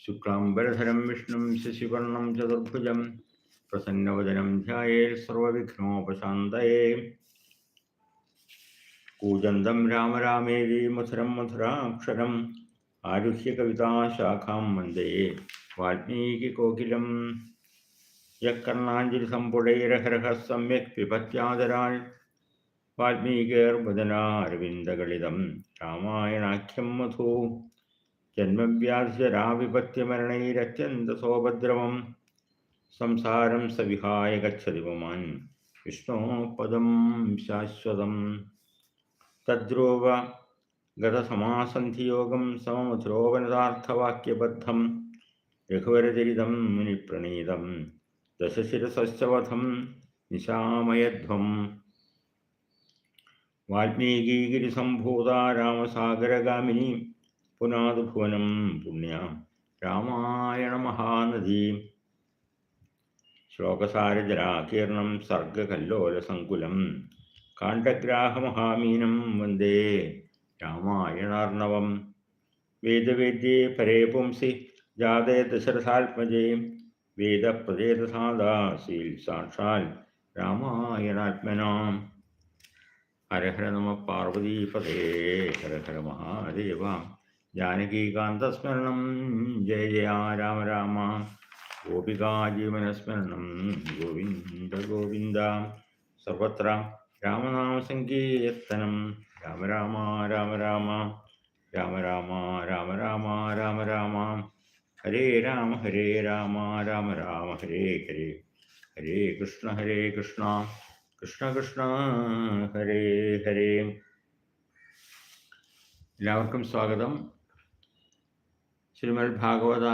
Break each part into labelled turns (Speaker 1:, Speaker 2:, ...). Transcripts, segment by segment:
Speaker 1: ശുക്ലാംബരധരം വിഷ്ണും ശശിവർണം ചതുർഭുജം പ്രസന്നവചനം ധ്യായേൽ സർവവിഘ്നോപശാന്തയേ കൂജന്തം രാമരാമേവി മധുരം മധുരാക്ഷരം ആരുഹ്യ കവിതാശാഖാം വന്ദേ വാൽമീകി കോകിലം യക്കർണാഞ്ജലി സമ്പുടൈരഹരഹ സമ്യക് പിപത്യാദരാൾ വാൽമീകേർവദനാരവിന്ദഗളിതം രാമായണാഖ്യം മധു ജന്മവ്യാധിജരാവിപത്യമരണൈരത്യന്തസോപദ്രവം സംസാരം സവിഹായ ഗച്ഛതി പുമാൻ വിഷ്ണോ പദം ശാശ്വതം. തദ്രൂപ ഗതസമാസന്ധിയോഗം സമമധുരോപനതാർത്ഥവാക്യബദ്ധം രഘുവരചരിതം മുനിപ്രണീതം. ദശശിരസശ്ചവധം നിശാമയധ്വം. വാൽമീകിഗിരിസംഭൂത രാമസാഗരഗാമിനി പുനാതുഭുവനം പുണ്യാം. രാമായണ മഹാനദീം ശ്ലോകസാരജരാകീർണം സർഗകല്ലോലസങ്കുലം. കാണ്ഡഗ്രാഹമഹാമീനം വന്ദേ രാമായണാർണവം. വേദവേദ്യേ പരേ പുംസി ജാതേ ദശരഥാത്മജേ. വേദപ്രചേതസാദാസീൽ സാക്ഷാൽ രാമായണാത്മനാം. ഹരഹര നമ പാർവതീപതേ. ഹരഹര മഹാദേവ. ജാനകീകാന്തസ്മരണം ജയ ജയ രാമ രാമ. ഗോപികാജീവനസ്മരണം ഗോവിന്ദ ഗോവിന്ദ. സർവത്ര രാമനാമസങ്കീർത്തനം രാമ രാമ രാമ രാമ. രാമ രാമ രാമ രാമ രാമ രാമ. ഹരേ രാമ ഹരേ രാമ രാമ രാമ ഹരേ ഹരേ. ഹരേ കൃഷ്ണ ഹരേ കൃഷ്ണ. കൃഷ്ണ കൃഷ്ണ ഹരേ ഹരേ. എല്ലാവർക്കും സ്വാഗതം. ശ്രീമദ് ഭാഗവത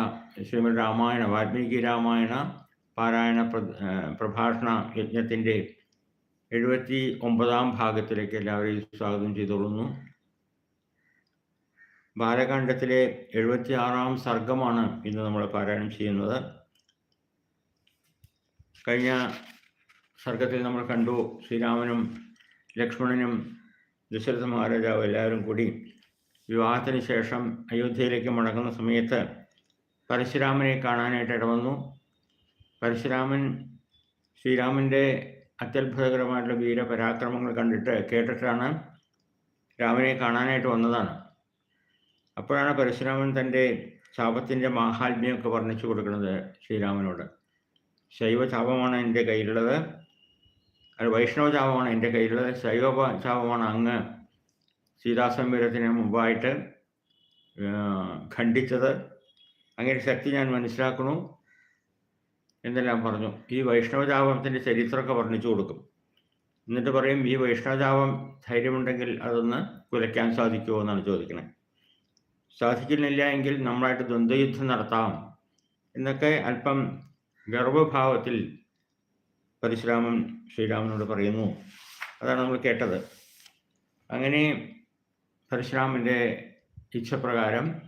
Speaker 1: ശ്രീമദ് രാമായണ വാൽമീകി രാമായണ പാരായണ പ്ര- പ്രഭാഷണ യജ്ഞത്തിന്റെ എഴുപത്തി ഒമ്പതാം ഭാഗത്തിലേക്ക് എല്ലാവരെയും സ്വാഗതം ചെയ്തുകൊള്ളുന്നു. ബാലകാണ്ഡത്തിലെ എഴുപത്തി ആറാം സർഗമാണ് ഇന്ന് നമ്മൾ പാരായണം ചെയ്യുന്നത്. കഴിഞ്ഞ സർഗത്തിൽ നമ്മൾ കണ്ടു ശ്രീരാമനും ലക്ഷ്മണനും ദശരഥ മഹാരാജാവും എല്ലാവരും കൂടി വിവാഹത്തിന് ശേഷം അയോധ്യയിലേക്ക് മടങ്ങുന്ന സമയത്ത് പരശുരാമനെ കാണാനായിട്ട് ഇടവന്നു. പരശുരാമൻ ശ്രീരാമന്റെ അത്യത്ഭുതകരമായിട്ടുള്ള വീരപരാക്രമങ്ങൾ കണ്ടിട്ട് കേട്ടിട്ടാണ് രാമനെ കാണാനായിട്ട് വന്നതാണ്. അപ്പോഴാണ് പരശുരാമൻ തന്റെ ശാപത്തിന്റെ മാഹാത്മ്യമൊക്കെ വർണിച്ചു കൊടുക്കുന്നത് ശ്രീരാമനോട്. ശൈവ ശാപമാണ് എന്റെ കയ്യിലുള്ളത്. അത് വൈഷ്ണവ ശാപമാണ് എന്റെ കയ്യിലുള്ളത്. ശൈവ ശാപമാണ് അങ്ങ് സീതാസംവരത്തിന് മുമ്പായിട്ട് ഖണ്ഡിച്ചത്. അങ്ങനെ ശക്തി ഞാൻ മനസ്സിലാക്കണു എന്നെല്ലാം പറഞ്ഞു. ഈ വൈഷ്ണവജാപത്തിന്റെ ചരിത്രമൊക്കെ വർണിച്ചു കൊടുക്കും. എന്നിട്ട് പറയും ഈ വൈഷ്ണവജാപം ധൈര്യമുണ്ടെങ്കിൽ അതൊന്ന് കുലയ്ക്കാൻ സാധിക്കുമോ എന്നാണ് ചോദിക്കുന്നത്. സാധിക്കുന്നില്ല എങ്കിൽ നമ്മളായിട്ട് ദ്വന്ദ്വയുദ്ധം നടത്താം എന്നൊക്കെ അല്പം ഗർവഭാവത്തിൽ പരശുരാമൻ ശ്രീരാമനോട് പറയുന്നു. അതാണ് നമ്മൾ കേട്ടത്. അങ്ങനെ പരശുരാമന്റെ ഇച്ഛപ്രകാരം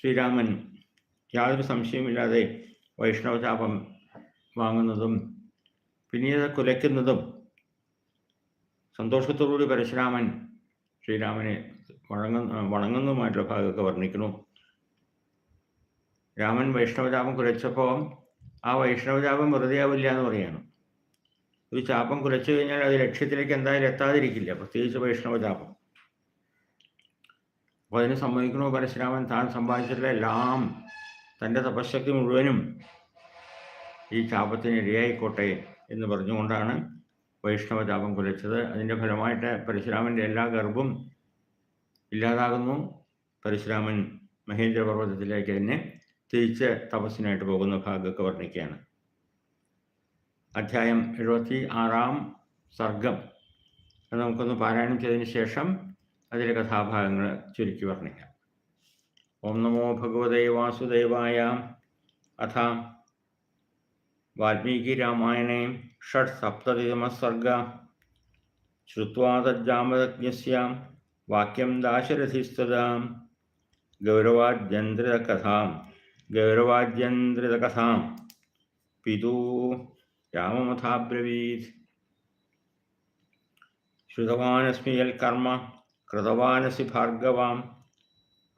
Speaker 1: ശ്രീരാമൻ യാതൊരു സംശയമില്ലാതെ വൈഷ്ണവചാപം വാങ്ങുന്നതും പിന്നീട് കുലയ്ക്കുന്നതും സന്തോഷത്തോടുകൂടി പരശുരാമൻ ശ്രീരാമനെ വണങ്ങുന്ന വണങ്ങുന്നതുമായിട്ടുള്ള ഭാഗമൊക്കെ വർണിക്കുന്നു. രാമൻ വൈഷ്ണവചാപം കുലച്ചപ്പോൾ ആ വൈഷ്ണവചാപം വെറുതെ ആവില്ല എന്ന് പറയുകയാണ് ഒരു ചാപം കുലച്ചു കഴിഞ്ഞാൽ അത് ലക്ഷ്യത്തിലേക്ക് എന്തായാലും എത്താതിരിക്കില്ല. പ്രത്യേകിച്ച് വൈഷ്ണവചാപം. അപ്പോൾ അതിന് സമ്മതിക്കണോ പരശുരാമൻ? താൻ സമ്പാദിച്ചിട്ടുള്ള എല്ലാം തന്റെ തപശക്തി മുഴുവനും ഈ ചാപത്തിന് ഇരയായിക്കോട്ടെ എന്ന് പറഞ്ഞുകൊണ്ടാണ് വൈഷ്ണവ ചാപം കുലച്ചത്. അതിന്റെ ഫലമായിട്ട് പരശുരാമന്റെ എല്ലാ ഗർഭവും ഇല്ലാതാകുന്നു. പരശുരാമൻ മഹേന്ദ്രപർവതത്തിലേക്ക് തന്നെ തിരിച്ച് തപസ്സിനായിട്ട് പോകുന്ന ഭാഗമൊക്കെ വർണിക്കുകയാണ്. അധ്യായം എഴുപത്തി ആറാം സർഗം. അത് നമുക്കൊന്ന് പാരായണം ചെയ്തതിന് ശേഷം അതിലെ കഥാഭാഗങ്ങൾ ചുരുക്കി വർണിക്കാം. ഓം നമോ ഭഗവതേ വാസുദേവായ. അഥ വാൽമീകി രാമായണേ ഷഡ് സപ്തതിതമ സർഗ ശ്രുത്വാ തജ്ജാമതജ്ഞസ്യ. വാക്യം ദാശരഥിസ്തദാ ഗൗരവാദ്യന്ത്രിതകഥാം ഗൗരവാദ്യന്ത്രിതകഥാം പിതൂ രാമമഥാബ്രവീത്. ശ്രുതവാനസ്മി യൽ കർമ്മ कृतवानसि भार्गवाम्।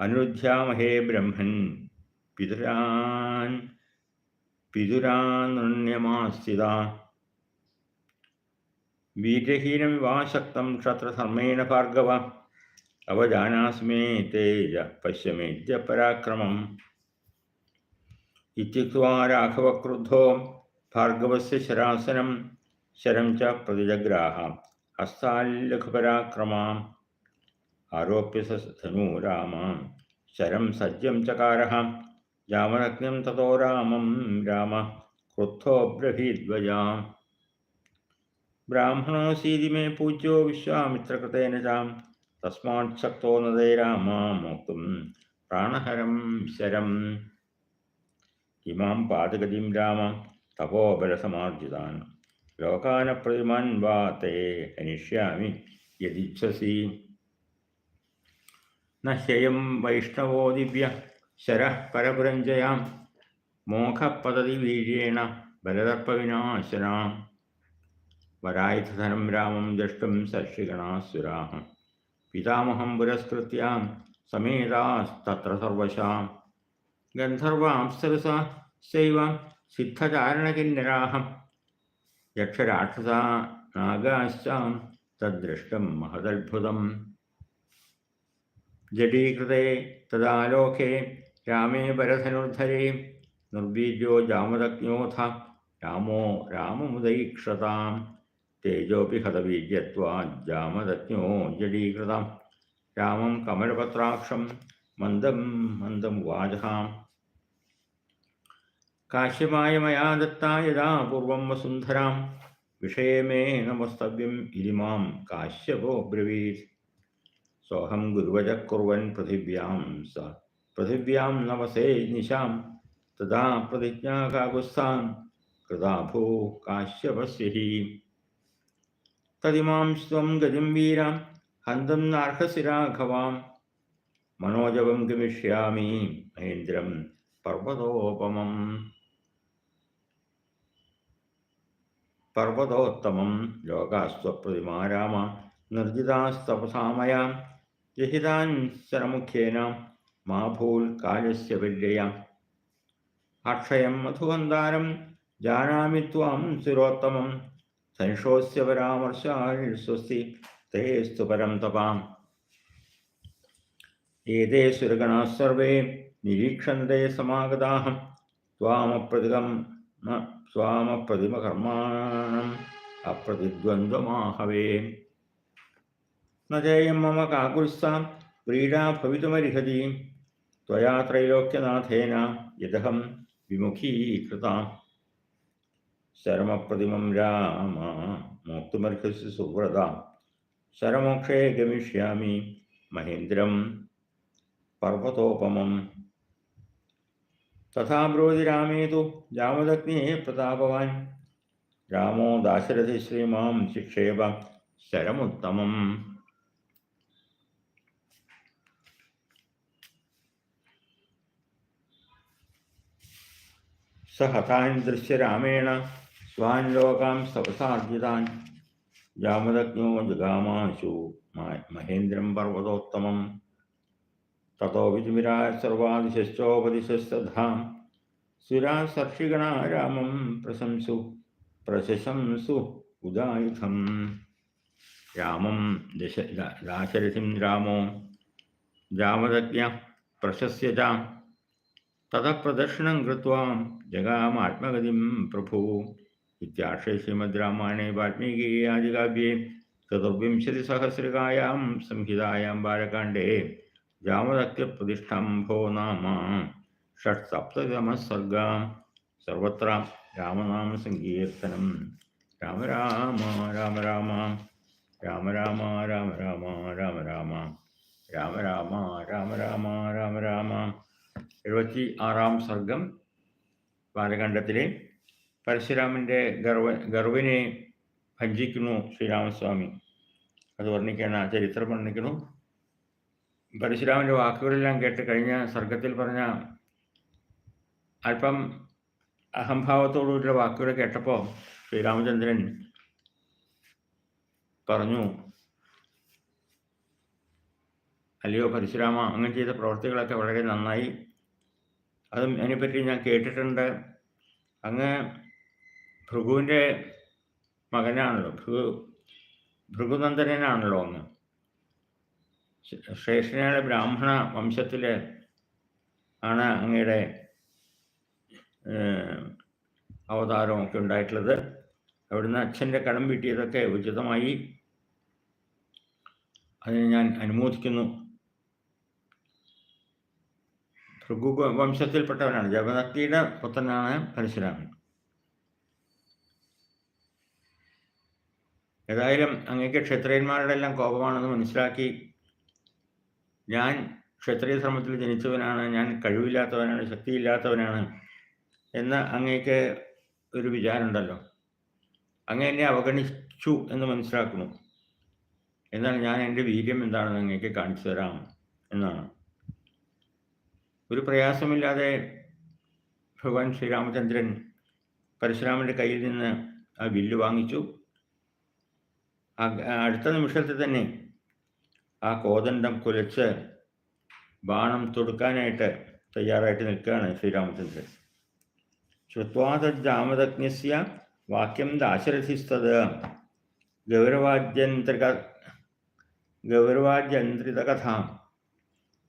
Speaker 1: अनुरुध्यामहे ब्रह्मन्। पितुरान् पितुरान्नृण्यमास्थिता वीर्यहीनमिवाशक्तं क्षत्रधर्मेण भार्गव। अवजानास्मे तेज पश्यमेद्य पराक्रमम् इत्युक्त्वा राघवक्रुद्धो भार्गवस्य शरासनं। शरं च प्रतिजग्राह हस्ताल्लघुपराक्रमाम्। ആരോപ്യ സനൂ രാമാം ശരം സജ്ജം ചകാര രാമനഗ്നം തതോ രാമം രാമ ക്രുദ്ധോ ബ്രഹീദ്വജാം ബ്രാഹ്മണോസീതി മേ പൂജ്യോ വിശ്വാമിത്രകൃതേന ചാം തസ്മാത് ശക്തോ നദേ രാമാമോക്തും പ്രാണഹരം ശരം ഇമാം പാതഗതിം രാമ തപോബലസമാർജിതാൻ ലോകാനപ്രതിമാൻ വാ തേ ഹനിഷ്യാമി യദിച്ഛസി നശ്യയം വൈഷ്ണവോ ദിവ്യ ശരഃ പരപുരഞ്ജയാം മോഘപതതി വീര്യേണ ബലതർപ്പവിനാശനാം. വരായുധനം രാമം ദൃഷ്ടം സർഷിഗണാസുരാഹ പിതാമഹം പുരസ്കൃത്യാം. സമേതാസ്തത്ര സർവശാം. ഗന്ധർവാംസരസ ശൈവ സിദ്ധചാരണകിന്നരാഹം. യക്ഷരാക്ഷസ നാഗാശ്ചാം തദ്ദൃഷ്ടം മഹദത്ഭുതം. ജഡീകൃതേ തദാലോകേ രാമേ പരധനുർധരേ നിർബീജോ ജാമദജ്ഞോഥ രാമോ രാമമുദൈക്ഷതാം തേജോപി ഹതബീജത്വാ ജാമദജ്ഞോ ജഡീകൃതം രാമം കമലപത്രാക്ഷം മന്ദം മന്ദം വാചഹാം കാശ്യമായ മയാ ദത്താ യഥാ പൂർവം വസുന്ധരാം വിഷയേ മേ നമസ്തവ്യം ഇരിമാം കാശ്യപോ ബ്രവീത് സോഹം ഗുരുവജ കുർവൻ പൃഥിവ്യാം സ. പൃഥിവ്യാം നവസേ നിശാം. തഥാ പ്രതിജ്ഞാകാകുസ്ഥാൻ കൃതാഭൂ കൃതാ തതിമാം സ്വം ഗതിം വീരാം. ഹന്തം നാർഹസി രാഘവാം. മനോജവം ഗമിഷ്യാമി മഹേന്ദ്രം പർവതോപമം പർവതോത്തമം ലോകാസ്വപ്രതിമാരാമ. നിർജിതാസ്തപസാമയാം. ജഹിതാൻ മാഭൂൽ കാലസ്യ വില്യയാം അക്ഷയം മധുവന്താരം ജാനാമി ത്വാം സുരോത്തമം സംശോസ്യ പരാമർശാൽ തേസ്തു പരം തപാം. ഏതേ സുരഗണാ സർവേ നിരീക്ഷന്തേ സമാഗതാഹം ത്വാമപ്രതികം സ്വാമപ്രതിമകർമാണം അപ്രതിദ്വന്ദ്വമാഹവേ. न चेयं मम काकुरिस्सा क्रीडा भवितुमर्हति। त्वया त्रैलोक्यनाथेन यदहं विमुखीकृता शरमप्रतिमं राम मोक्तुमर्हसि सुव्रता शरमोक्षे गमिष्यामि महेन्द्रं पर्वतोपमम्। तथा ब्रोधि रामे तु जामदग्निः प्रतापवान्। रामो दाशरथि शिक्षेव शरमुत्तमम्। स हतान् दृश्यरामेण स्वान् लोकां सपसार्जितान् जामदग्नो जगामाशु महेन्द्रं पर्वतोत्तमं ततो वितिमिराय सर्वादिशश्चोपदिशस्तधां सुराः सर्षिगणा रामं प्रशंसु प्रशंसु उदायुधं रामं दश दाशरथिं रामो। जामदग्न्य प्रशस्य च തതപ്രദക്ഷിണം കൃത്വാം ജഗാമാത്മഗതിം പ്രഭു ഇത്യാശയ ശ്രീമദ് രാമായണേ വാൽമീകി ആദികാവ്യേ ചതുർവിംശതിസഹസ്രികായാം സംഹിതായാം ബാലകാണ്ഡേ രാമദക്ഷ്യപ്രതിഷ്ഠംഭോ നാമ ഷട്സപ്തമഃ സർവത്ര രാമനാമ സങ്കീർത്തനം. രാമ രാമ രാമ രാമ രാമ രാമ രാമ രാമ രാമ രാമ രാമ രാമ രാമ രാമ രാമ രാമ. എഴുപത്തി ആറാം സർഗം ബാലകണ്ഠത്തിലെ പരശുരാമന്റെ ഗർവ ഗർവിനെ ഭഞ്ജിക്കുന്നു ശ്രീരാമസ്വാമി. അത് വർണിക്കണം ചരിത്രം വർണിക്കുന്നു. പരശുരാമന്റെ വാക്കുകളെല്ലാം കേട്ട് കഴിഞ്ഞ സർഗത്തിൽ പറഞ്ഞ അല്പം അഹംഭാവത്തോടുകൂടിയുള്ള വാക്കുകൾ കേട്ടപ്പോൾ ശ്രീരാമചന്ദ്രൻ പറഞ്ഞു അല്ലയോ പരശുരാമ അങ്ങനെ ചെയ്ത പ്രവർത്തികളൊക്കെ വളരെ നന്നായി അതും അതിനെപ്പറ്റി ഞാൻ കേട്ടിട്ടുണ്ട്. അങ്ങ് ഭൃഗുവിന്റെ മകനാണല്ലോ. ഭൃഗു ഭൃഗുനന്ദനാണല്ലോ അങ്ങ്. ശ്രേഷ്ഠനായ ബ്രാഹ്മണ വംശത്തിൽ ആണ് അങ്ങയുടെ അവതാരമൊക്കെ ഉണ്ടായിട്ടുള്ളത്. അവിടുന്ന് അച്ഛന്റെ കടം വീട്ടിയതൊക്കെ ഉചിതമായി. അതിനെ ഞാൻ അനുമോദിക്കുന്നു. ഭൃഗു വംശത്തിൽപ്പെട്ടവനാണ് ജഗനത്തിയുടെ പുത്രനാണ് പരശുരാമൻ ഏതായാലും അങ്ങേക്ക് ക്ഷത്രിയന്മാരുടെ എല്ലാം കോപമാണെന്ന് മനസ്സിലാക്കി ഞാൻ ക്ഷത്രിയ ശ്രമത്തിൽ ജനിച്ചവനാണ് ഞാൻ കഴിവില്ലാത്തവനാണ് ശക്തിയില്ലാത്തവനാണ് എന്ന് അങ്ങേക്ക് ഒരു വിചാരമുണ്ടല്ലോ. അങ്ങ് എന്നെ അവഗണിച്ചു എന്ന് മനസ്സിലാക്കുന്നു. എന്നാൽ ഞാൻ എന്റെ വീര്യം എന്താണെന്ന് അങ്ങേക്ക് കാണിച്ചു തരാം എന്നാണ്. ഒരു പ്രയാസമില്ലാതെ ഭഗവാൻ ശ്രീരാമചന്ദ്രൻ പരശുരാമന്റെ കയ്യിൽ നിന്ന് ആ വില്ല് വാങ്ങിച്ചു. അടുത്ത നിമിഷത്തിൽ തന്നെ ആ കോദണ്ഡം കുലച്ച് ബാണം തൊടുക്കാനായിട്ട് തയ്യാറായിട്ട് നിൽക്കുകയാണ് ശ്രീരാമചന്ദ്രൻ. ശ്രുത്വാതജാമതജ്ഞസ്യ വാക്യം ദാശരഥിസ്തത്. ഗൗരവാദ്യന്ത്രിക ഗൗരവാദ്യന്ത്രിതകഥാം.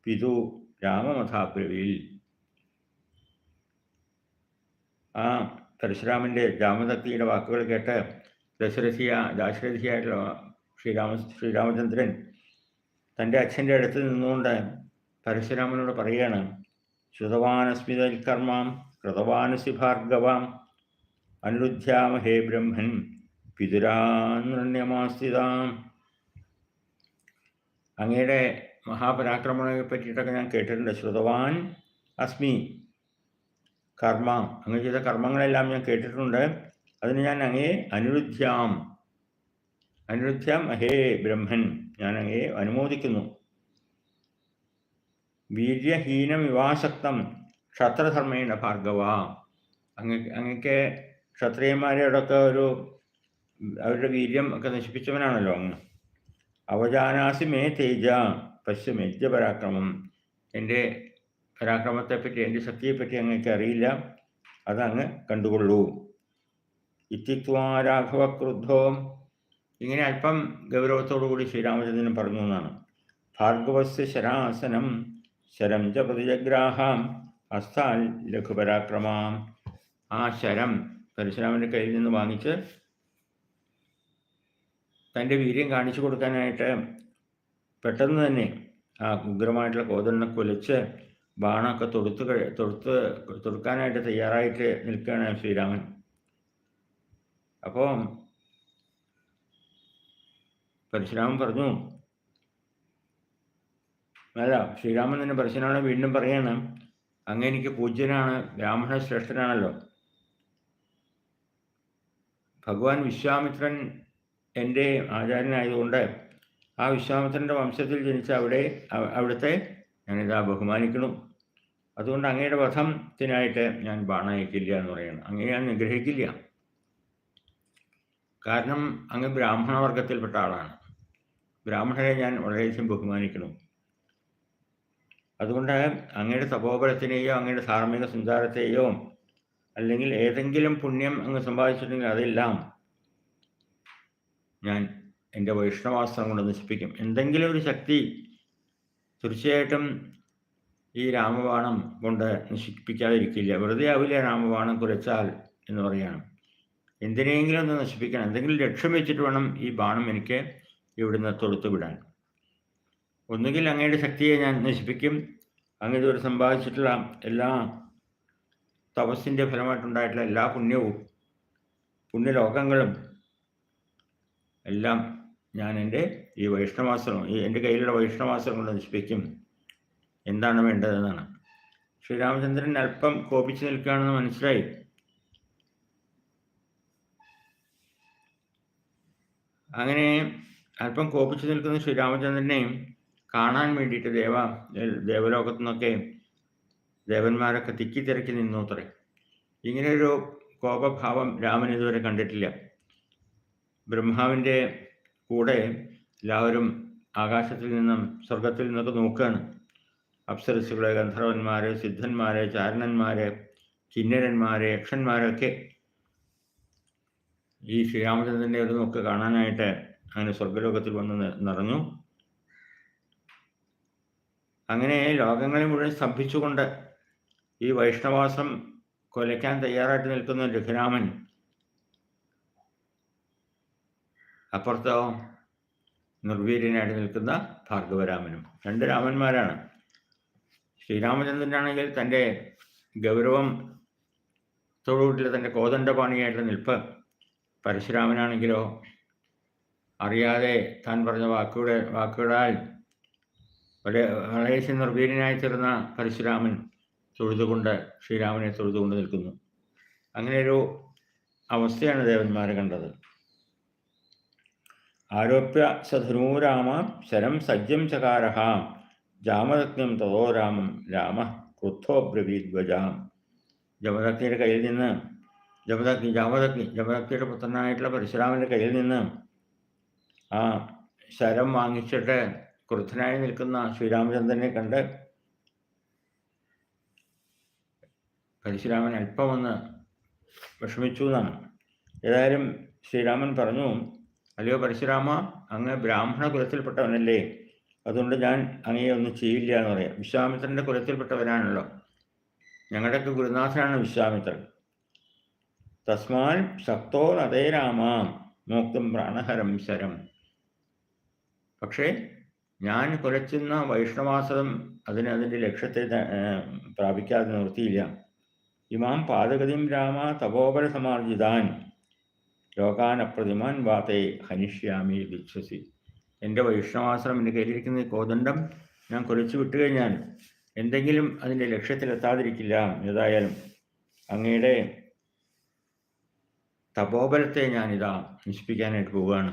Speaker 1: പിതു രാമമഥാപ്രവിൽ ആ പരശുരാമന്റെ ജാമദത്തിയുടെ വാക്കുകൾ കേട്ട് ദശരഥിയ ദാശരഥിയായിട്ടുള്ള ശ്രീരാമ ശ്രീരാമചന്ദ്രൻ തന്റെ അച്ഛന്റെ അടുത്ത് നിന്നുകൊണ്ട് പരശുരാമനോട് പറയുകയാണ് ശ്രുതവാനസ്മിതൽ കർമാം കൃതവാനസി ഭാർഗവാം അനുരുദ്ധ്യാമഹേ ബ്രഹ്മൻ പിതുരാന്യമാസ്ഥിതാം അങ്ങയുടെ മഹാപരാക്രമണത്തെ പറ്റിയിട്ടൊക്കെ ഞാൻ കേട്ടിട്ടുണ്ട്. ശ്രുതവാൻ അസ്മി കർമ്മ. അങ്ങ് ചെയ്ത കർമ്മങ്ങളെല്ലാം ഞാൻ കേട്ടിട്ടുണ്ട്. അതിന് ഞാൻ അങ്ങേ അനുരുദ്ധ്യാം. അനുരുദ്ധ്യാം അഹേ ബ്രഹ്മൻ. ഞാൻ അങ്ങേ അനുമോദിക്കുന്നു. വീര്യഹീനം വിവാസക്തം ക്ഷത്രധർമ്മേണ ഭാർഗവ. അങ്ങ അങ്ങക്ക് ക്ഷത്രിയന്മാരോടൊക്കെ ഒരു അവരുടെ വീര്യം ഒക്കെ നശിപ്പിച്ചവനാണല്ലോ അങ്ങ്. അവജാനാസി മേ തേജ. പശ്യ പരാക്രമം എന്റെ പരാക്രമത്തെപ്പറ്റി എന്റെ ശക്തിയെപ്പറ്റി അങ്ങേക്ക് അറിയില്ല. അതങ്ങ് കണ്ടുകൊള്ളൂ. ഇത്തിത്വാ രാഘവ ക്രുദ്ധോ. ഇങ്ങനെ അല്പം ഗൗരവത്തോടുകൂടി ശ്രീരാമചന്ദ്രൻ പറഞ്ഞു എന്നാണ്. ഭാർഗവസ് ശരാസനം ശരം ച പ്രതിജഗ്രാഹാം അസ്ഥാൽ ലഘുപരാക്രമാം ആ ശരം പരശുരാമന്റെ കയ്യിൽ നിന്ന് വാങ്ങിച്ച് തന്റെ വീര്യം കാണിച്ചു കൊടുക്കാനായിട്ട് പെട്ടെന്ന് തന്നെ ആ ഉഗ്രമായിട്ടുള്ള കോതലിനെ കൊലച്ച് ബാണമൊക്കെ തൊടുത്ത് തൊടുത്ത് തൊടുക്കാനായിട്ട് തയ്യാറായിട്ട് നിൽക്കുകയാണ് ശ്രീരാമൻ. അപ്പോൾ പരശുരാമൻ പറഞ്ഞു അല്ല ശ്രീരാമൻ തന്നെ പരശുരാമനെ വീണ്ടും പറയാണ് അങ്ങ് എനിക്ക് പൂജ്യനാണ് ബ്രാഹ്മണ ശ്രേഷ്ഠനാണല്ലോ. ഭഗവാൻ വിശ്വാമിത്രൻ എന്റെ ആചാര്യനായതുകൊണ്ട് ആ വിശ്വാമിത്രന്റെ വംശത്തിൽ ജനിച്ച അവിടെ അവിടുത്തെ ഞാനിതാ ബഹുമാനിക്കണം അതുകൊണ്ട് അങ്ങയുടെ വധത്തിനായിട്ട് ഞാൻ ബാണയക്കില്ല എന്ന് പറയുന്നു. അങ്ങയെ ഞാൻ നിഗ്രഹിക്കില്ല. കാരണം അങ്ങ് ബ്രാഹ്മണവർഗത്തിൽപ്പെട്ട ആളാണ്. ബ്രാഹ്മണരെ ഞാൻ വളരെയധികം ബഹുമാനിക്കണം അതുകൊണ്ട് അങ്ങയുടെ തപോബലത്തിനെയോ അങ്ങയുടെ ധാർമ്മിക സഞ്ചാരത്തെയോ അല്ലെങ്കിൽ ഏതെങ്കിലും പുണ്യം അങ്ങ് സമ്പാദിച്ചിട്ടുണ്ടെങ്കിൽ അതെല്ലാം ഞാൻ എന്റെ വൈഷ്ണവാസ്ത്രം കൊണ്ട് നശിപ്പിക്കും. എന്തെങ്കിലും ഒരു ശക്തി തീർച്ചയായിട്ടും ഈ രാമബാണം കൊണ്ട് നശിപ്പിക്കാതിരിക്കില്ല. വെറുതെ ആവില്ല രാമബാണം കുരച്ചാൽ എന്ന് പറയണം. എന്തിനെങ്കിലും ഒന്ന് നശിപ്പിക്കണം. എന്തെങ്കിലും ലക്ഷ്യം വെച്ചിട്ട് വേണം ഈ ബാണം എനിക്ക് ഇവിടുന്ന് തൊടുത്തു വിടാൻ. ഒന്നുകിൽ അങ്ങയുടെ ശക്തിയെ ഞാൻ നശിപ്പിക്കും. അങ്ങ് ഇതുവരെ സമ്പാദിച്ചിട്ടുള്ള എല്ലാ തപസ്സിന്റെ ഫലമായിട്ടുണ്ടായിട്ടുള്ള എല്ലാ പുണ്യവും പുണ്യലോകങ്ങളും എല്ലാം ഞാൻ എന്റെ ഈ വൈഷ്ണവാശ്രമം ഈ എന്റെ കയ്യിലുള്ള വൈഷ്ണവാശ്രമം നശിപ്പിക്കും എന്താണ് വേണ്ടതെന്നാണ്. ശ്രീരാമചന്ദ്രൻ അല്പം കോപിച്ചു നിൽക്കുകയാണെന്ന് മനസ്സിലായി. അങ്ങനെ അല്പം കോപിച്ചു നിൽക്കുന്ന ശ്രീരാമചന്ദ്രനെ കാണാൻ വേണ്ടിയിട്ട് ദേവ ദേവലോകത്തു നിന്നൊക്കെ ദേവന്മാരൊക്കെ തിക്കി തിരക്കി നിന്നു അത്രേ. ഇങ്ങനെയൊരു കോപഭാവം രാമൻ ഇതുവരെ കണ്ടിട്ടില്ല. ബ്രഹ്മാവിന്റെ കൂടെ എല്ലാവരും ആകാശത്തിൽ നിന്നും സ്വർഗത്തിൽ നിന്നൊക്കെ നോക്കുകയാണ്. അപ്സരസ്സുകളെ ഗന്ധർവന്മാരെ സിദ്ധന്മാരെ ചാരണന്മാരെ കിന്നരന്മാരെ യക്ഷന്മാരൊക്കെ ഈ ശ്രീരാമചന്ദ്രന്റെ ഒരു നോക്ക് കാണാനായിട്ട് അങ്ങനെ സ്വർഗലോകത്തിൽ വന്ന് നിറഞ്ഞു. അങ്ങനെ ലോകങ്ങളെ മുഴുവൻ സ്തംഭിച്ചുകൊണ്ട് ഈ വൈഷ്ണവാസം കൊലയ്ക്കാൻ തയ്യാറായിട്ട് നിൽക്കുന്ന രഘുരാമൻ അപ്പുറത്തോ നിർവീര്യനായിട്ട് നിൽക്കുന്ന ഭാർഗവരാമനും. രണ്ട് രാമന്മാരാണ്. ശ്രീരാമചന്ദ്രനാണെങ്കിൽ തന്റെ ഗൗരവം ത്തോടുകൂടിയുള്ള തന്റെ കോദണ്ഡപാണിയായിട്ടുള്ള നിൽപ്പ് പരശുരാമനാണെങ്കിലോ അറിയാതെ താൻ പറഞ്ഞ വാക്കുകളുടെ വാക്കുകളാൽ വളരെ വളരെ നിർവീര്യനായി തീർന്ന പരശുരാമൻ തൊഴുതുകൊണ്ട് ശ്രീരാമനെ തൊഴുതുകൊണ്ട് നിൽക്കുന്നു. അങ്ങനെ ഒരു അവസ്ഥയാണ് ദേവന്മാരെ കണ്ടത്. ആരോപ്യ സധനൂരാമ ശരം സജ്ജം ചകാരഹ ജാമദഗ്നം തതോ രാമം രാമ ക്രുദ്ധോ ബ്രവീദ്വജാം. ജമദഗ്നിയുടെ കയ്യിൽ നിന്ന് ജമദഗ്നി ജാമദഗ്നി ജമദഗ്നിയുടെ പുത്രനായിട്ടുള്ള പരശുരാമന്റെ കയ്യിൽ നിന്ന് ആ ശരം വാങ്ങിച്ചിട്ട് ക്രുദ്ധനായി നിൽക്കുന്ന ശ്രീരാമചന്ദ്രനെ കണ്ട് പരശുരാമൻ അല്പമൊന്ന് വിഷമിച്ചു എന്നാണ്. ഏതായാലും ശ്രീരാമൻ പറഞ്ഞു അല്ലയോ പരശുരാമ? അങ്ങ് ബ്രാഹ്മണ കുലത്തിൽപ്പെട്ടവനല്ലേ. അതുകൊണ്ട് ഞാൻ അങ്ങയെ ഒന്നും ചെയ്യില്ല എന്ന് പറയാം. വിശ്വാമിത്രന്റെ കുലത്തിൽപ്പെട്ടവനാണല്ലോ. ഞങ്ങളുടെയൊക്കെ ഗുരുനാഥനാണ് വിശ്വാമിത്രൻ. തസ്മാൻ ശക്തോ അതേ രാമ മോക്തും പ്രാണഹരം ശരം. പക്ഷേ ഞാൻ കുലച്ചുന്ന വൈഷ്ണവാസനം അതിന് അതിന്റെ ലക്ഷ്യത്തെ പ്രാപിക്കാതെ നിർത്തിയില്ല ഇമാം പാതഗതിം രാമ തപോബല സമാർജിതാൻ ലോകാൻ വാതയെ വാതേ ഹനിഷ്യാമി വിശ്വസി എന്റെ വൈഷ്ണവാശ്രം എന്റെ കയ്യിലിരിക്കുന്ന കോദണ്ഡം ഞാൻ കുലച്ചു വിട്ടുകഴിഞ്ഞാൽ എന്തെങ്കിലും അതിന്റെ ലക്ഷ്യത്തിലെത്താതിരിക്കില്ല. ഏതായാലും അങ്ങയുടെ തപോബലത്തെ ഞാനിതാ നശിപ്പിക്കാനായിട്ട് പോവുകയാണ്.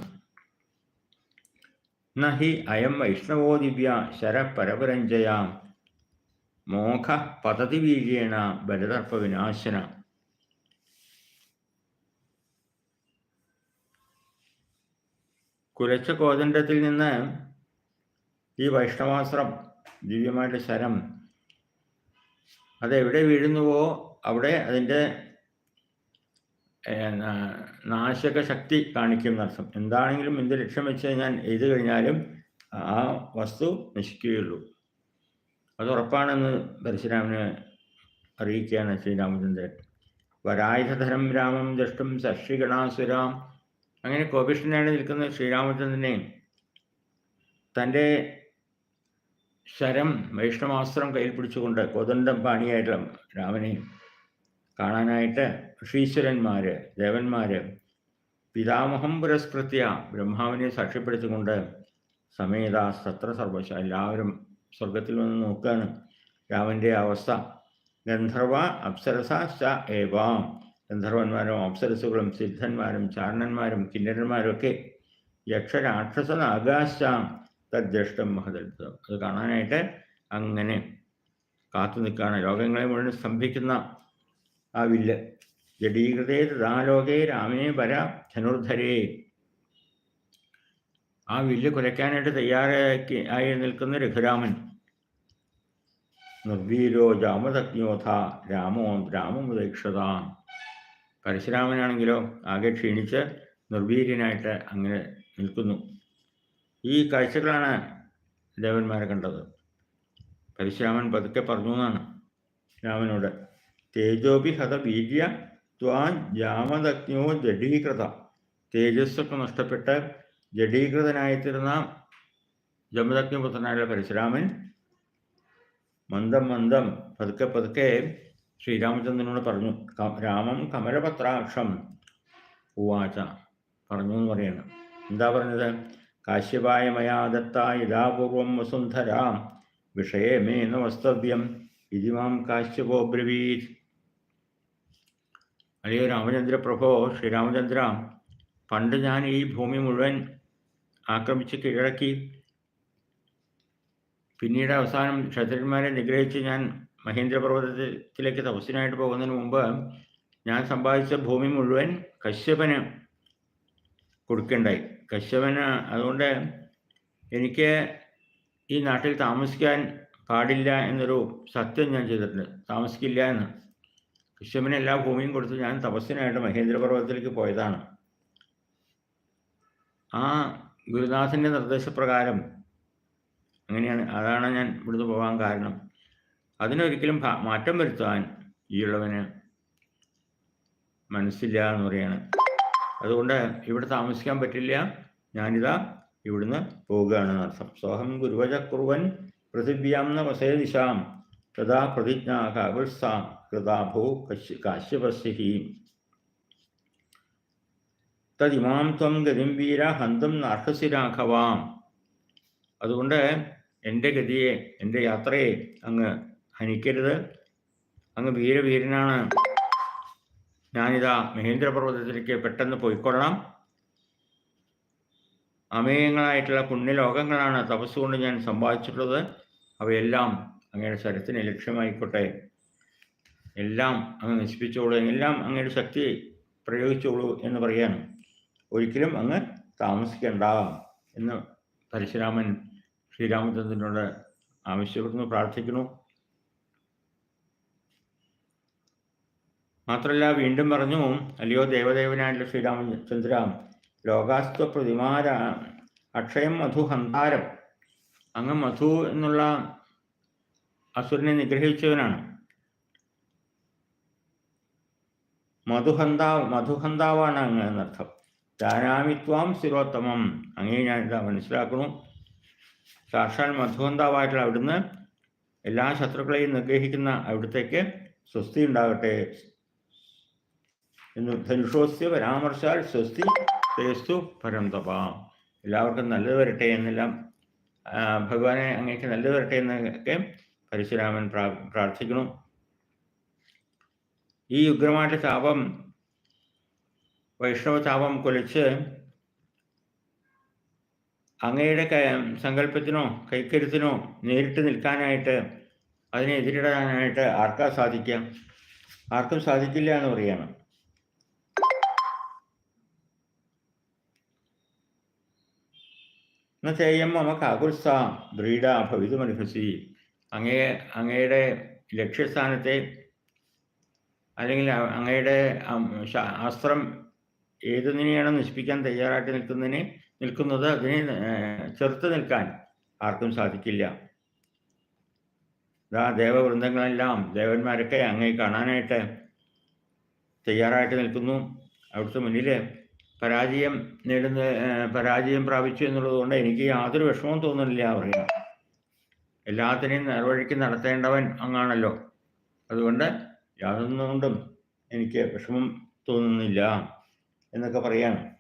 Speaker 1: നഹി അയം വൈഷ്ണവോ ദിവ്യ ശരപരപരഞ്ജയാം. മോഘ പതതി വീര്യേണ ബലതർപ്പ വിനാശന കുലച്ച കോദണ്ഡത്തിൽ നിന്ന് ഈ വൈഷ്ണവാസ്ത്രം ദിവ്യമായിട്ട് ശരം അതെവിടെ വീഴുന്നുവോ അവിടെ അതിന്റെ നാശക ശക്തി കാണിക്കുന്ന എന്നർത്ഥം എന്താണെങ്കിലും എന്ത് ലക്ഷ്യം വെച്ച് ഞാൻ എഴുതി കഴിഞ്ഞാലും ആ വസ്തു നശിക്കുകയുള്ളൂ. അത് ഉറപ്പാണെന്ന് പരശുരാമന് അറിയിക്കുകയാണ് ശ്രീരാമചന്ദ്രൻ. വരായുധരം രാമം ദൃഷ്ടം സശ്രീഗണാസുരാം അങ്ങനെ കോപിഷ്ഠനായി നിൽക്കുന്ന ശ്രീരാമചന്ദ്രനെ തന്റെ ശരം വൈഷ്ണവാസ്ത്രം കയ്യിൽ പിടിച്ചുകൊണ്ട് കോദണ്ഡം പാണിയായിട്ടുള്ള രാമനെ കാണാനായിട്ട് ഋഷീശ്വരന്മാർ ദേവന്മാർ പിതാമഹം പുരസ്കൃത്യ ബ്രഹ്മാവിനെ സാക്ഷ്യപ്പെടുത്തിക്കൊണ്ട് സമേത സത്ര സർവശ എല്ലാവരും സ്വർഗത്തിൽ വന്ന് നോക്കുകയാണ് രാമന്റെ അവസ്ഥ ഗന്ധർവ അപ്സരസ ഏവാം. ഗന്ധർവന്മാരും അപ്സരസുകളും സിദ്ധന്മാരും ചാരണന്മാരും കിന്നരന്മാരും ഒക്കെ യക്ഷരാക്ഷസ ആകാശാം തദ്ദഷ്ടം മഹദത്വം. അത് കാണാനായിട്ട് അങ്ങനെ കാത്തു നിൽക്കുകയാണ്. ലോകങ്ങളെ മുഴുവൻ സ്തംഭിക്കുന്ന ആ വില്ല്. ജഡീകൃതേ തഥാലോകേ രാമേ വര ധനുർധരേ. ആ വില്ല് കുലയ്ക്കാനായിട്ട് തയ്യാറാക്കി ആയി നിൽക്കുന്ന രഘുരാമൻ. നിർവീരോ ജാമതജ്ഞോഥ രാമോ രാമമുദീക്ഷത പരശുരാമനാണെങ്കിലോ ആകെ ക്ഷീണിച്ച് നിർവീര്യനായിട്ട് അങ്ങനെ നിൽക്കുന്നു. ഈ കാഴ്ചകളാണ് ദേവന്മാരെ കണ്ടത്. പരശുരാമൻ പതുക്കെ പറഞ്ഞു എന്നാണ് രാമനോട്. തേജോപി ഹത വീര്യ ത്വാൻ ജാമദഗ്നോ ജഡീകൃത. തേജസ്സൊക്കെ നഷ്ടപ്പെട്ട് ജഡീകൃതനായിത്തീർന്ന ജമദഗ്നിപുത്രനായ പരശുരാമൻ മന്ദം മന്ദം പതുക്കെ പതുക്കെ ശ്രീരാമചന്ദ്രനോട് പറഞ്ഞു രാമം കമരപത്രാക്ഷം ഉവാച പറഞ്ഞു എന്ന് പറയുന്നത് എന്താ പറഞ്ഞത്? കാശ്യപായ മയാ ദത്ത യഥാപൂർവം വസുന്ധരാം വിഷയേ മേ ന വസ്തവ്യം ഇതി മാം കാശ്യപോ ബ്രവീത്. അല്ലയോ രാമചന്ദ്ര പ്രഭോ ശ്രീരാമചന്ദ്ര പണ്ട് ഞാൻ ഈ ഭൂമി മുഴുവൻ ആക്രമിച്ച് കീഴടക്കി. പിന്നീട് അവസാനം ക്ഷത്രിയന്മാരെ നിഗ്രഹിച്ച് ഞാൻ മഹേന്ദ്രപർവതത്തിലേക്ക് തപസ്സിനായിട്ട് പോകുന്നതിന് മുമ്പ് ഞാൻ സമ്പാദിച്ച ഭൂമി മുഴുവൻ കശ്യപന് കൊടുക്കണ്ടായി. കശ്യപന് അതുകൊണ്ട് എനിക്ക് ഈ നാട്ടിൽ താമസിക്കാൻ പാടില്ല എന്നൊരു സത്യം ഞാൻ ചെയ്തിട്ടുണ്ട്. താമസിക്കില്ല എന്ന്. കശ്യപന് എല്ലാ ഭൂമിയും കൊടുത്ത് ഞാൻ തപസ്സിനായിട്ട് മഹേന്ദ്രപർവതത്തിലേക്ക് പോയതാണ്. ആ ഗുരുദാസിന്റെ നിർദ്ദേശപ്രകാരം അങ്ങനെയാണ്. അതാണ് ഞാൻ ഇവിടുന്ന് പോകാൻ കാരണം. അതിനൊരിക്കലും മാറ്റം വരുത്താൻ ഈ ഉള്ളവന് മനസ്സില്ല എന്ന് പറയാണ്. അതുകൊണ്ട് ഇവിടെ താമസിക്കാൻ പറ്റില്ല. ഞാനിതാ ഇവിടുന്ന് പോവുകയാണ് അർത്ഥം സോഹം ഗുരുവചക്കുറുവൻ പൃഥിവ്യാംന പൃഥിവ്യാം ന വസേ ദിശാം തഥാ പ്രതിജ്ഞ കൃതാഭോ കശ്യ കാശ്യപസ്യഹി തദിമാം ത്വം ഗതിം വീര ഹന്തം നാർഹസി രാഘവാം. അതുകൊണ്ട് എന്റെ ഗതിയെ എന്റെ യാത്രയെ അങ്ങ് ഹനിക്കരുത്. അങ്ങ് വീരവീരനാണ് ഞാനിതാ മഹേന്ദ്രപർവതത്തിലേക്ക് പെട്ടെന്ന് പോയിക്കൊള്ളാം അമേയങ്ങളായിട്ടുള്ള പുണ്യലോകങ്ങളാണ് തപസ്സുകൊണ്ട് ഞാൻ സമ്പാദിച്ചിട്ടുള്ളത്. അവയെല്ലാം അങ്ങയുടെ ശരത്തിന് ലക്ഷ്യമായിക്കോട്ടെ. എല്ലാം അങ്ങ് നശിപ്പിച്ചോളൂ. എല്ലാം അങ്ങയുടെ ശക്തി പ്രയോഗിച്ചോളൂ എന്ന് പറയാണ്. ഒരിക്കലും അങ്ങ് താമസിക്കണ്ട എന്ന് പരശുരാമൻ ശ്രീരാമചന്ദ്രനോട് ആവശ്യപ്പെടുന്നു പ്രാർത്ഥിക്കുന്നു. മാത്രമല്ല വീണ്ടും പറഞ്ഞു അല്ലയോ ദേവദേവനായിട്ടുള്ള ശ്രീരാമചന്ദ്ര ലോകാസ്ത്വ പ്രതിമാര അക്ഷയം മധു ഹന്താരം. അങ്ങ് മധു എന്നുള്ള അസുരനെ നിഗ്രഹിച്ചവനാണ്. മധുഹന്താവ് മധുഹന്താവാണ് അങ്ങ് എന്നർത്ഥം. ദാനാമിത്വാം സ്ഥിരോത്തമം. അങ്ങേ ഞാൻ ഇതാ മനസ്സിലാക്കുന്നു സാക്ഷാൽ മധുഹന്താവായിട്ടുള്ള അവിടുന്ന് എല്ലാ ശത്രുക്കളെയും നിഗ്രഹിക്കുന്ന അവിടത്തേക്ക് സ്വസ്തി ഉണ്ടാകട്ടെ. എന്ന് ധനുഷോസ്യ പരാമർശാൽ സ്വസ്തി തേസ്തു പരം തപ. എല്ലാവർക്കും നല്ലത് വരട്ടെ എന്നെല്ലാം ഭഗവാനെ അങ്ങേക്ക് നല്ലത് വരട്ടെ എന്നൊക്കെ പരശുരാമൻ പ്രാ പ്രാർത്ഥിക്കുന്നു. ഈ ഉഗ്രമായിട്ട് താപം വൈഷ്ണവ താപം കൊലിച്ച് അങ്ങയുടെ സങ്കല്പത്തിനോ കൈക്കരുത്തിനോ നേരിട്ട് നിൽക്കാനായിട്ട് അതിനെ എതിരിടാനായിട്ട് ആർക്കാ സാധിക്കുക ആർക്കും സാധിക്കില്ല എന്ന് പറയാണ്. എന്നേയം മമ കാകുൽസാം ബ്രീഡ ഭവിതുമർഹസി അങ്ങേ അങ്ങയുടെ ലക്ഷ്യസ്ഥാനത്തെ അല്ലെങ്കിൽ അങ്ങയുടെ അസ്ത്രം ഏതൊന്നിനെയാണ് നശിപ്പിക്കാൻ തയ്യാറായിട്ട് നിൽക്കുന്നതിനെ നിൽക്കുന്നത് അതിനെ ചെറുത്ത് നിൽക്കാൻ ആർക്കും സാധിക്കില്ല. ഇതാ ദേവവൃന്ദങ്ങളെല്ലാം ദേവന്മാരൊക്കെ അങ്ങേ കാണാനായിട്ട് തയ്യാറായിട്ട് നിൽക്കുന്നു. അവിടുത്തെ മുന്നിൽ പരാജയം നേടുന്ന പരാജയം പ്രാപിച്ചു എന്നുള്ളതുകൊണ്ട് എനിക്ക് യാതൊരു വിഷമവും തോന്നുന്നില്ല പറയുക എല്ലാത്തിനെയും നേർവഴിക്ക് നടത്തേണ്ടവൻ അങ്ങാണല്ലോ. അതുകൊണ്ട് യാതൊന്നുകൊണ്ടും എനിക്ക് വിഷമം തോന്നുന്നില്ല എന്നൊക്കെ പറയാണ്.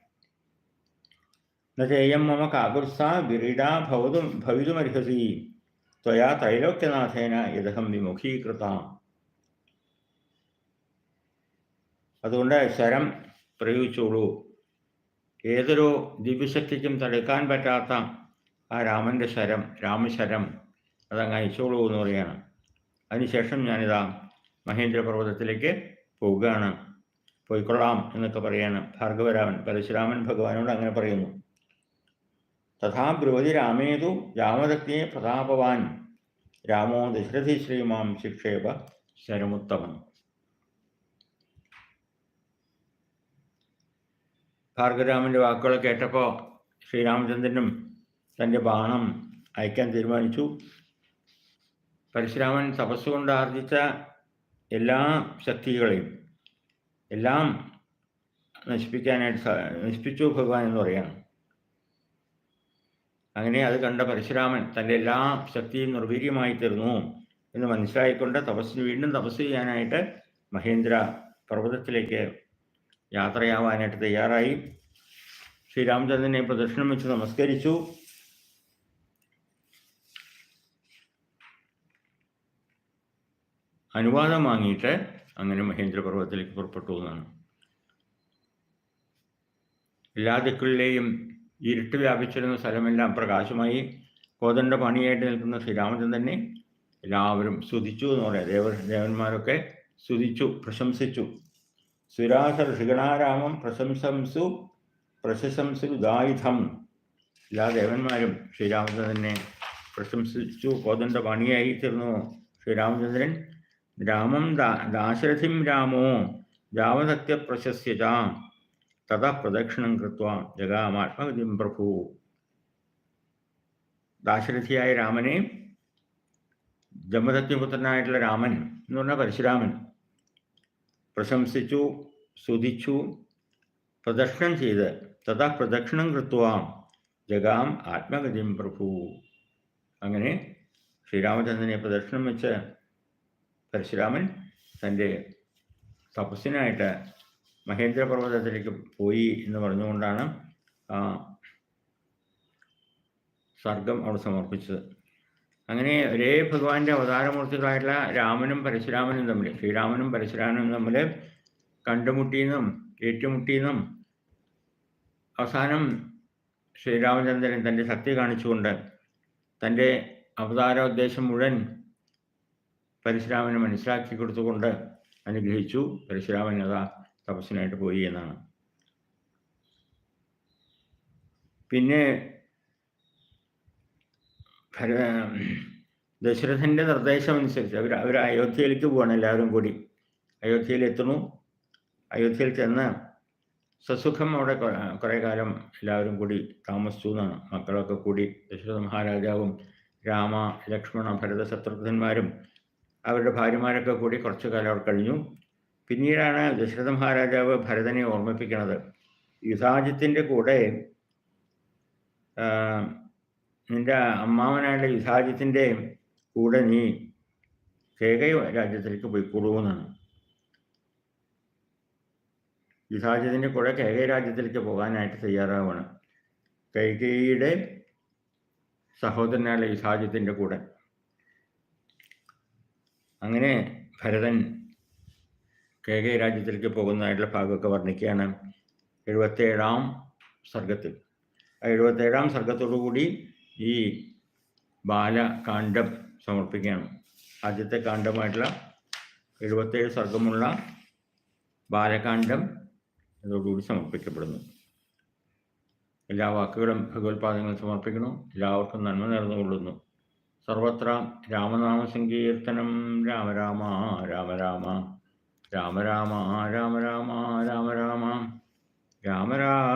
Speaker 1: നേയം മമ കാകുർസ വിരീഡ ഭവതും ഭവിതുമർഹസി ത്വയാ ത്രൈലോക്യനാഥേന യഥഹം വിമുഖീകൃത. അതുകൊണ്ട് ശരം പ്രയോഗിച്ചോളൂ. ഏതൊരു ദിവ്യശക്തിക്കും തടുക്കാൻ പറ്റാത്ത ആ രാമന്റെ ശരം രാമശരം അതങ്ങ് അയച്ചോളൂ എന്ന് പറയുകയാണ്. അതിനുശേഷം ഞാനിതാ മഹേന്ദ്രപർവതത്തിലേക്ക് പോവുകയാണ്. പോയിക്കൊള്ളാം എന്നൊക്കെ പറയാണ് ഭാർഗവരാമൻ പരശുരാമൻ ഭഗവാനോട് അങ്ങനെ പറയുന്നു. തഥാ ബ്രുവതി രാമേതു രാമദഗ്നിയെ പ്രതാപവാൻ. രാമോ ദശരഥി ശ്രീമാം ശിക്ഷേപ ശരമുത്തമം ഭാർഗവരാമന്റെ വാക്കുകൾ കേട്ടപ്പോൾ ശ്രീരാമചന്ദ്രനും തന്റെ ബാണം അയക്കാൻ തീരുമാനിച്ചു. പരശുരാമൻ തപസ്സുകൊണ്ട് ആർജിച്ച എല്ലാ ശക്തികളെയും എല്ലാം നശിപ്പിക്കാനായിട്ട് നശിപ്പിച്ചു ഭഗവാൻ എന്ന് പറയാണ് അങ്ങനെ അത് കണ്ട പരശുരാമൻ തന്റെ എല്ലാ ശക്തിയും നിർവീര്യമായി തീർന്നു എന്ന് മനസ്സിലായിക്കൊണ്ട് തപസ്സിന് വീണ്ടും തപസ് ചെയ്യാനായിട്ട് മഹേന്ദ്ര പർവതത്തിലേക്ക് യാത്രയാവാനായിട്ട് തയ്യാറായി. ശ്രീരാമചന്ദ്രനെ പ്രദക്ഷിണം വെച്ച് നമസ്കരിച്ചു. അനുവാദം വാങ്ങിയിട്ട് അങ്ങനെ മഹേന്ദ്ര പർവതത്തിലേക്ക് പുറപ്പെട്ടു എന്നാണ്. എല്ലാ ദിക്കുകളിലെയും ഇരുട്ട് വ്യാപിച്ചിരുന്ന സ്ഥലമെല്ലാം പ്രകാശമായി. കോതണ്ട പണിയായിട്ട് നിൽക്കുന്ന ശ്രീരാമചന്ദ്രനെ എല്ലാവരും സ്തുതിച്ചു എന്ന് പറയാം. ദേവ ദേവന്മാരൊക്കെ സ്തുതിച്ചു പ്രശംസിച്ചു. സുരാസ ഋഷിഗണാരാമം പ്രശംസംസു പ്രശംസു ദായുധം എല്ലാ ദേവന്മാരും ശ്രീരാമചന്ദ്രനെ പ്രശംസിച്ചു. കോതന്റെ പണിയായി തീർന്നു ശ്രീരാമചന്ദ്രൻ രാമം ദാശരഥിം രാമോ രാമസത്യ പ്രശസ്യത തഥാ പ്രദക്ഷിണം കൃത്വ ജഗാമാത്മഗതിം പ്രഭു. ദാശരഥിയായ രാമനെ ജമദത്യപുത്രനായിട്ടുള്ള രാമൻ എന്ന് പറഞ്ഞാൽ പരശുരാമൻ. പ്രശംസിച്ചു സ്തുതിച്ചു പ്രദക്ഷിണം ചെയ്ത് തഥാ പ്രദക്ഷിണം കൃത്വാം. ജഗാം ആത്മഗതിം പ്രഭു. അങ്ങനെ ശ്രീരാമചന്ദ്രനെ പ്രദക്ഷിണം വെച്ച് പരശുരാമൻ തന്റെ തപസ്സിനായിട്ട് മഹേന്ദ്രപർവതത്തിലേക്ക് പോയി എന്ന് പറഞ്ഞുകൊണ്ടാണ് ആ സർഗം അവിടെ സമർപ്പിച്ചത്. അങ്ങനെ ഒരേ ഭഗവാന്റെ അവതാരമൂർത്തികളായിട്ടുള്ള രാമനും പരശുരാമനും തമ്മിൽ ശ്രീരാമനും പരശുരാമനും തമ്മിൽ കണ്ടുമുട്ടിയെന്നും ഏറ്റുമുട്ടിയെന്നും അവസാനം ശ്രീരാമചന്ദ്രൻ തന്റെ ശക്തി കാണിച്ചുകൊണ്ട് തന്റെ അവതാരോദ്ദേശം മുഴുവൻ പരശുരാമന് മനസ്സിലാക്കി കൊടുത്തുകൊണ്ട് അനുഗ്രഹിച്ചു. പരശുരാമൻ അതാ തപസ്സിനായിട്ട് പോയി എന്നാണ്. പിന്നെ ഭര ദശരഥന്റെ നിർദ്ദേശമനുസരിച്ച് അവർ അവർ അയോധ്യയിലേക്ക് പോവാണ് എല്ലാവരും കൂടി. അയോധ്യയിൽ എത്തുന്നു. അയോധ്യയിൽ ചെന്ന് സസുഖം അവിടെ കുറേ കാലം എല്ലാവരും കൂടി താമസിച്ചു എന്നാണ്. മക്കളൊക്കെ കൂടി ദശരഥ മഹാരാജാവും രാമ ലക്ഷ്മണ ഭരത ശത്രുഘ്നന്മാരും അവരുടെ ഭാര്യമാരൊക്കെ കൂടി കുറച്ചു കാലം അവിടെ കഴിഞ്ഞു. പിന്നീടാണ് ദശരഥ മഹാരാജാവ് ഭരതനെ ഓർമ്മിപ്പിക്കുന്നത് യുധാജിത്തിന്റെ കൂടെ നിന്റെ അമ്മാവനായ യുധാജിത്തിന്റെ കൂടെ നീ കേകയ രാജ്യത്തിലേക്ക് പോയിക്കൊള്ളൂ എന്നാണ്. യുധാജിത്തിന്റെ കൂടെ കേകയ രാജ്യത്തിലേക്ക് പോകാനായിട്ട് തയ്യാറാവുകയാണ് കൈകയുടെ സഹോദരനായ യുധാജിത്തിന്റെ കൂടെ. അങ്ങനെ ഭരതൻ കേകയ രാജ്യത്തിലേക്ക് പോകുന്നതായിട്ടുള്ള ഭാഗമൊക്കെ വർണിക്കുകയാണ്. എഴുപത്തേഴാം സർഗത്തിൽ. ആ എഴുപത്തേഴാം സർഗത്തോടുകൂടി ഈ ബാലകാന്ഡം സമർപ്പിക്കുകയാണ് ആദ്യത്തെ കാണ്ഡമായിട്ടുള്ള എഴുപത്തേഴ് സർഗമുള്ള ബാലകാന്ഡം അതോടുകൂടി സമർപ്പിക്കപ്പെടുന്നു. എല്ലാ വാക്കുകളും ഭഗവത്പാദങ്ങൾ സമർപ്പിക്കണം എല്ലാവർക്കും നന്മ നേർന്നുകൊള്ളുന്നു സർവത്ര രാമനാമ സങ്കീർത്തനം രാമ രാമ രാമ രാമ രാമ രാമ രാമ രാമ രാമ രാമ രാമ.